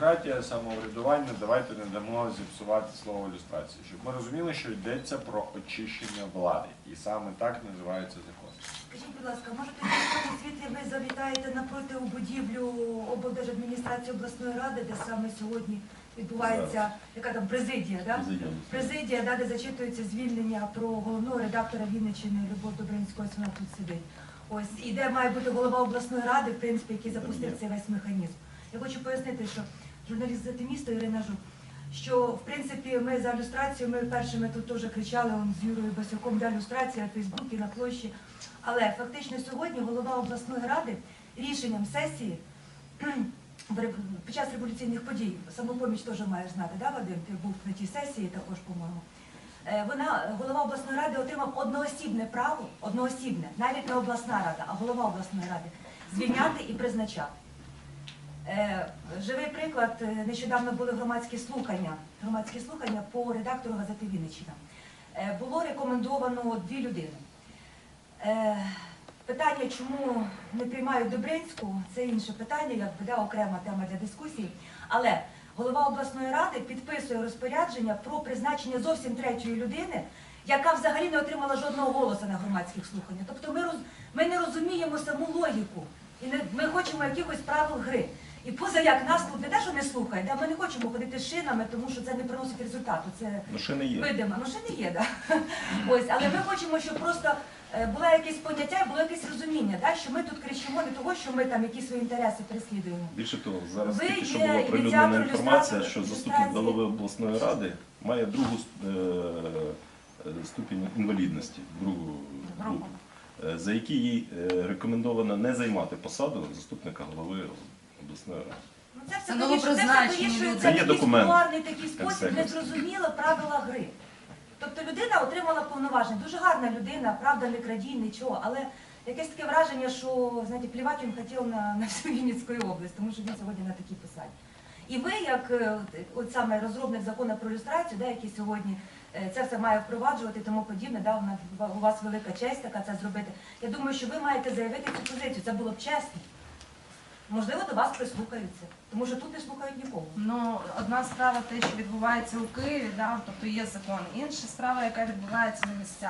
демократія, самоврядування, давайте не дамо зіпсувати слово люстрація. Щоб ми розуміли, що йдеться про очищення влади. І саме так називається закон. Скажіть, будь ласка, може тоді в світлі ви завітаєте напроти у будівлю облдержадміністрації обласної ради, де саме сьогодні відбувається яка там президія, да? Президія. Президія, да, де зачитується звільнення про головного редактора Вінниччини Любов Добринського, вона тут сидить. Ось і де має бути голова обласної ради, в принципі, який запустив цей весь механізм. Я хочу пояснити, що журналіст «Зати місто Ірина Жук, що в принципі ми за люстрацію, ми першими тут теж кричали он, з Юрою Басюком, де люстрація, в Фейсбуці, на площі. Але фактично сьогодні голова обласної ради рішенням сесії під час революційних подій, самопоміч теж маєш знати, да, Вадим? Ти був на тій сесії також, по-моєму. Е, Вона, голова обласної ради, отримав одноосібне право, одноосібне, навіть не обласна рада, а голова обласної ради, звільняти і призначати. Е, Живий приклад, е, нещодавно були громадські слухання, громадські слухання по редактору газети Вінниччина. Е, Було рекомендовано дві людини. Питання, чому не приймають Добринську, це інше питання, якби да, окрема тема для дискусії. Але голова обласної ради підписує розпорядження про призначення зовсім третьої людини, яка взагалі не отримала жодного голосу на громадських слуханнях. Тобто ми, роз, ми не розуміємо саму логіку. І не, ми хочемо якихось правил гри. І поза як нас тут не те, що не слухають, да, ми не хочемо ходити з шинами, тому що це не приносить результату. Це Ну ще не є. видимо, ну ще не є, да. Ось, але ми хочемо, щоб просто е, було якесь поняття, і було якесь розуміння, да, що ми тут кричимо не того, що ми там якісь свої інтереси переслідуємо. Більше того, зараз Ви тільки що є була оприлюднена ініціатор інформація, люстрації- що заступник люстрації. голови обласної ради має другу е, е, ступінь інвалідності, другу групу, е, за які їй е, рекомендовано не займати посаду заступника голови обласної ради. Ну, це все Це вирішує- новопризначені це все люди. Це є в такий документ. кулуарний такий спосіб, Консенсус. незрозуміло правила гри. Тобто людина отримала повноваження. Дуже гарна людина, правда, не крадій, нічого, але якесь таке враження, що знаєте, плівати він хотів на, на всю Вінницьку область, тому що він сьогодні на такій посаді. І ви, як е, от- от саме розробник закону про люстрацію, да, який сьогодні е, це все має впроваджувати і тому подібне, да, у у вас велика честь така це зробити. Я думаю, що ви маєте заявити цю позицію. Це було б чесно. Можливо, до вас прислухаються, тому що тут не слухають нікого. Ну, одна справа те, що відбувається у Києві, да, тобто є закон. Інша справа, яка відбувається на місцях.